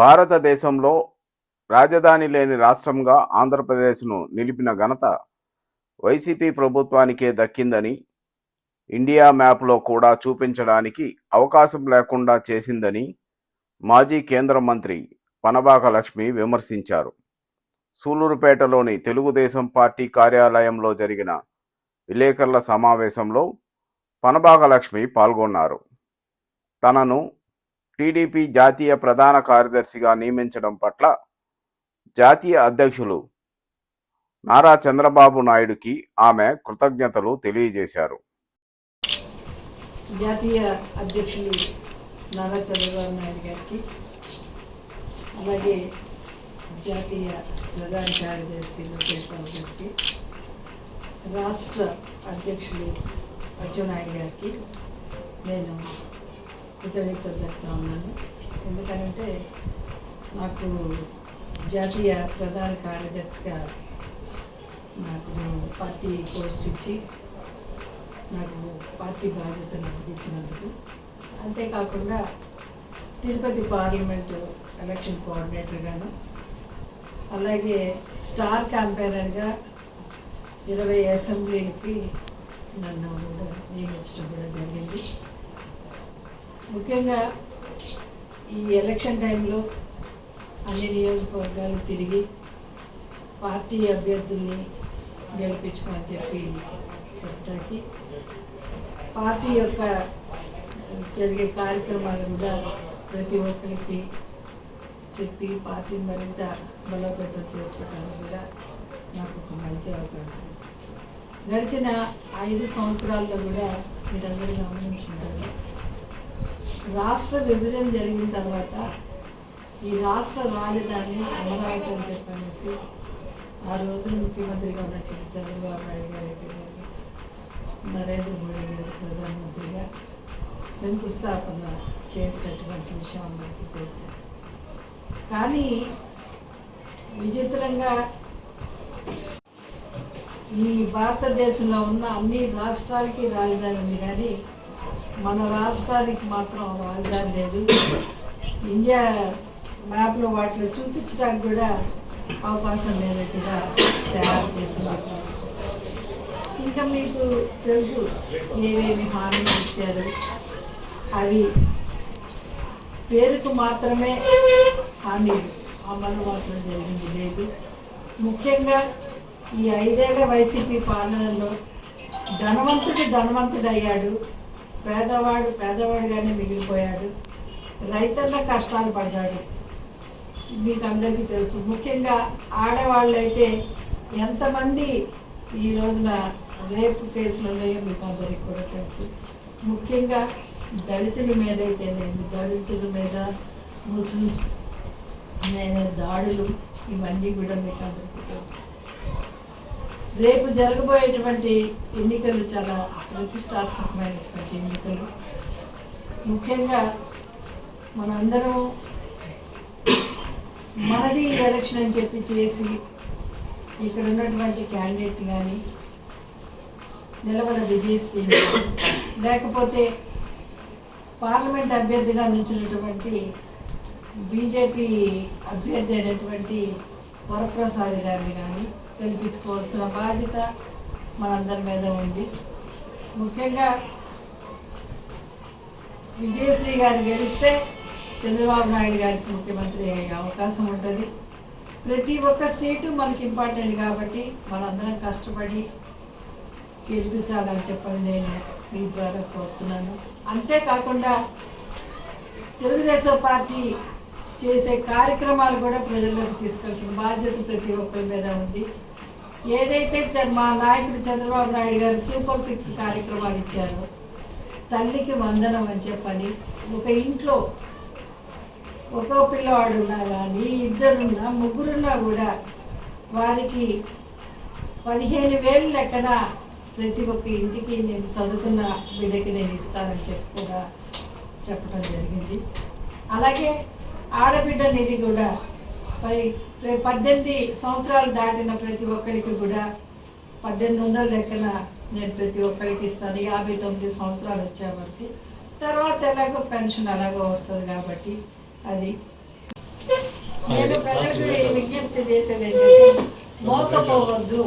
భారతదేశంలో రాజధాని లేని రాష్ట్రంగా ఆంధ్రప్రదేశ్ను నిలిపిన ఘనత వైసీపీ ప్రభుత్వానికే దక్కిందని ఇండియా మ్యాప్లో కూడా చూపించడానికి అవకాశం లేకుండా చేసిందని మాజీ కేంద్ర మంత్రి పనబాక లక్ష్మి విమర్శించారు. సూలూరుపేటలోని తెలుగుదేశం పార్టీ కార్యాలయంలో జరిగిన విలేకరుల సమావేశంలో పనబాక లక్ష్మి పాల్గొన్నారు. తనను టీడీపీ జాతీయ ప్రధాన కార్యదర్శిగా నియమించడం పట్ల జాతీయ అధ్యక్షులు నారా చంద్రబాబు నాయుడుకి ఆమె కృతజ్ఞతలు తెలియజేశారు. జాతీయ అధ్యక్షులు నారా చంద్రబాబు నాయుడు గారికి అలాగే జాతీయ ప్రధాన కార్యదర్శి లోకేష్ బాబు గారికి రాష్ట్ర అధ్యక్షులు అచ్చెన్నాయుడు గారికి నేను కృతజ్ఞతలు చెప్తా ఉన్నాను ఎందుకనంటే నాకు జాతీయ ప్రధాన కార్యదర్శిగా నాకు పార్టీ పోస్ట్ ఇచ్చి నాకు పార్టీ బాధ్యతలు అప్పగించినందుకు అంతేకాకుండా తిరుపతి పార్లమెంటు ఎలక్షన్ కోఆర్డినేటర్గాను అలాగే స్టార్ క్యాంపెయినర్గా ఇరవై అసెంబ్లీలకి నన్ను కూడా నియమించడం కూడా జరిగింది. ముఖ్యంగా ఈ ఎలక్షన్ టైంలో అన్ని నియోజకవర్గాలు తిరిగి పార్టీ అభ్యర్థుల్ని గెలిపించమని చెప్పి చెప్పడానికి పార్టీ యొక్క జరిగే కార్యక్రమాలు కూడా ప్రతి ఒక్కరికి చెప్పి పార్టీని మరింత బలోపేతం చేసుకోవడానికి కూడా నాకు ఒక మంచి అవకాశం. గడిచిన ఐదు సంవత్సరాల్లో కూడా మీరందరూ గమనించుంటారు. రాష్ట్ర విభజన జరిగిన తర్వాత ఈ రాష్ట్ర రాజధాని అమరావతి అని చెప్పనేసి ఆ రోజున ముఖ్యమంత్రిగా ఉన్నటువంటి చంద్రబాబు నాయుడు గారు గారు, నరేంద్ర మోడీ గారు ప్రధానమంత్రిగా శంకుస్థాపన చేసినటువంటి విషయం అందరికీ తెలుసు. కానీ విచిత్రంగా ఈ భారతదేశంలో ఉన్న అన్ని రాష్ట్రాలకి రాజధాని ఉంది కానీ మన రాష్ట్రానికి మాత్రం రాజధాని లేదు. ఇండియా మ్యాప్లో వాటిలో చూపించడానికి కూడా అవకాశం లేనట్టుగా తయారు చేసింది. ఇంకా మీకు తెలుసు ఏమేమి హామీలు ఇచ్చారు? అవి పేరుకు మాత్రమే హామీలు అమలు మాత్రం జరిగింది లేదు. ముఖ్యంగా ఈ ఐదేళ్ళ వైసీపీ పాలనలో ధనవంతుడు ధనవంతుడు అయ్యాడు పేదవాడు పేదవాడుగానే మిగిలిపోయాడు. రైతన్న కష్టాలు పడ్డాడు. మీకు అందరికీ తెలుసు. ముఖ్యంగా ఆడవాళ్ళైతే ఎంతమంది ఈ రోజున రేపు కేసులు ఉన్నాయో మీకు అందరికీ కూడా తెలుసు. ముఖ్యంగా దళితుల మీద అయితేనేమి దళితుల మీద ముస్లిమ్స్ మీద దాడులు ఇవన్నీ కూడా మీకు అందరికీ తెలుసు. రేపు జరగబోయేటువంటి ఎన్నికలు చాలా ప్రతిష్టాత్మకమైనటువంటి ఎన్నికలు. ముఖ్యంగా మనందరం మనది ఎలక్షన్ అని చెప్పి చేసి ఇక్కడ ఉన్నటువంటి క్యాండిడేట్ కానీ నిలవల విజయశ్రీ లేకపోతే పార్లమెంట్ అభ్యర్థిగా నిలిచినటువంటి బీజేపీ అభ్యర్థి అయినటువంటి వరప్రసాద్ గారిని కానీ గెలిపించుకోవాల్సిన బాధ్యత మనందరి మీద ఉంది. ముఖ్యంగా విజయశ్రీ గారు గెలిస్తే చంద్రబాబు నాయుడు గారికి ముఖ్యమంత్రి అయ్యే అవకాశం ఉంటుంది. ప్రతి ఒక్క సీటు మనకి ఇంపార్టెంట్ కాబట్టి మనందరం కష్టపడి గెలిపించాలని చెప్పని నేను మీ ద్వారా కోరుతున్నాను. అంతేకాకుండా తెలుగుదేశం పార్టీ చేసే కార్యక్రమాలు కూడా ప్రజల్లోకి తీసుకొచ్చిన బాధ్యత ప్రతి ఒక్కరి మీద ఉంది. ఏదైతే మా నాయకుడు చంద్రబాబు నాయుడు గారు సూపర్ సిక్స్ కార్యక్రమాలు ఇచ్చారో తల్లికి వందనం అని చెప్పని ఒక ఇంట్లో ఒక పిల్లవాడు ఉన్నా కానీ ఇద్దరున్నా ముగ్గురున్నా కూడా వారికి పదిహేను వేలు లెక్కన ప్రతి ఒక్క ఇంటికి నేను చదువుకున్న బిడ్డకి నేను ఇస్తానని చెప్పి కూడా చెప్పడం జరిగింది. అలాగే ఆడబిడ్డ నిధి కూడా పది పద్దెనిమిది సంవత్సరాలు దాటిన ప్రతి ఒక్కరికి కూడా పద్దెనిమిది వందల లెక్కన నేను ప్రతి ఒక్కరికి ఇస్తాను. యాభై తొమ్మిది సంవత్సరాలు వచ్చే వరకు. తర్వాత ఎలాగో పెన్షన్ అలాగో వస్తుంది కాబట్టి అది. నేను ప్రజలకు విజ్ఞప్తి చేసేది ఏంటంటే మోసపోవద్దు.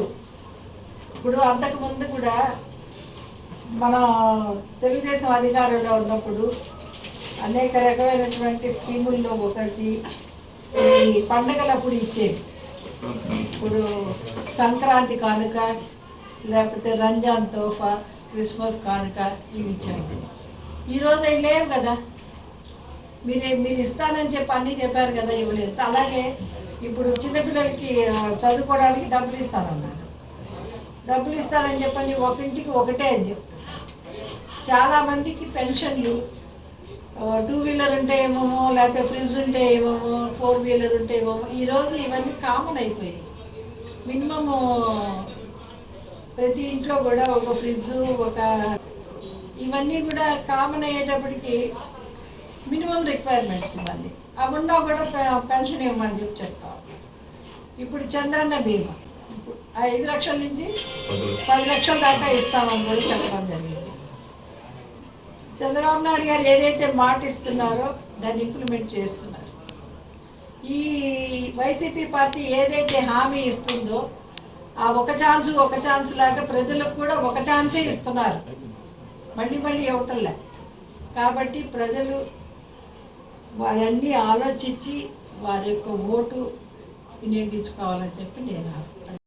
ఇప్పుడు అంతకు ముందు కూడా మన తెలుగుదేశం అధికారంలో ఉన్నప్పుడు అనేక రకమైనటువంటి స్కీముల్లో ఒకటి ఈ పండగలప్పుడు ఇచ్చేవి ఇప్పుడు సంక్రాంతి కానుక లేకపోతే రంజాన్ తోఫా క్రిస్మస్ కానుక ఇవి ఇచ్చాము ఈరోజు అవి లేవు కదా. మీరు మీరు ఇస్తానని చెప్పి అన్నీ చెప్పారు కదా ఇవ్వలేదు. అలాగే ఇప్పుడు చిన్నపిల్లలకి చదువుకోవడానికి డబ్బులు ఇస్తానన్నారు. డబ్బులు ఇస్తానని చెప్పని ఒక ఇంటికి ఒకటే అని చెప్తారు చాలామందికి పెన్షన్లు టూ వీలర్ ఉంటే ఏమేమో లేకపోతే ఫ్రిడ్జ్ ఉంటే ఏమేమో ఫోర్ వీలర్ ఉంటే ఏమేమో ఈరోజు ఇవన్నీ కామన్ అయిపోయాయి మినిమము ప్రతి ఇంట్లో కూడా ఒక ఫ్రిడ్జ్ ఒక ఇవన్నీ కూడా కామన్ అయ్యేటప్పటికి మినిమం రిక్వైర్మెంట్స్ ఇవన్నీ అవి ఉన్నా కూడా పెన్షన్ ఇవ్వమని చెప్పి చెప్తాం. ఇప్పుడు చంద్రన్న బీమా. ఐదు లక్షల నుంచి పది లక్షల దాకా ఇస్తామని కూడా చెప్పడం జరిగింది. చంద్రబాబు నాయుడు గారు ఏదైతే మాట ఇస్తున్నారో దాన్ని ఇంప్లిమెంట్ చేస్తున్నారు. ఈ వైసీపీ పార్టీ ఏదైతే హామీ ఇస్తుందో ఆ ఒక ఛాన్స్ ఒక ఛాన్స్ లాగా ప్రజలకు కూడా ఒక ఛాన్సే ఇస్తున్నారు. మళ్ళీ మళ్ళీ ఇవ్వటంలే. కాబట్టి ప్రజలు వారన్నీ ఆలోచించి వారి యొక్క ఓటు వినియోగించుకోవాలని చెప్పి నేను